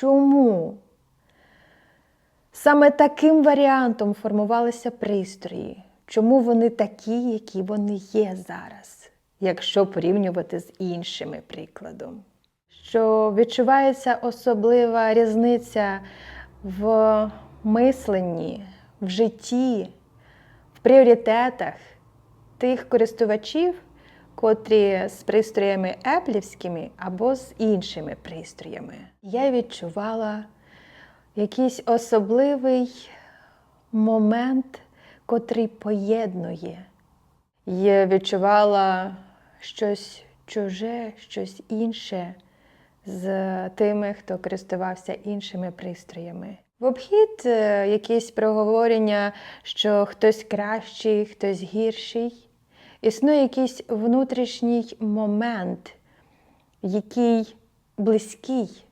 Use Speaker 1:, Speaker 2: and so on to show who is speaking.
Speaker 1: Чому? Саме таким варіантом формувалися пристрої. Чому вони такі, які вони є зараз, якщо порівнювати з іншими прикладом? Що відчувається особлива різниця в мисленні, в житті, в пріоритетах тих користувачів, котрі з пристроями еплівськими або з іншими пристроями. Я відчувала якийсь особливий момент, котрий поєднує. Я відчувала щось чуже, щось інше з тими, хто користувався іншими пристроями. В обхід е, якісь проговорення, що хтось кращий, хтось гірший. Існує якийсь внутрішній момент, який близький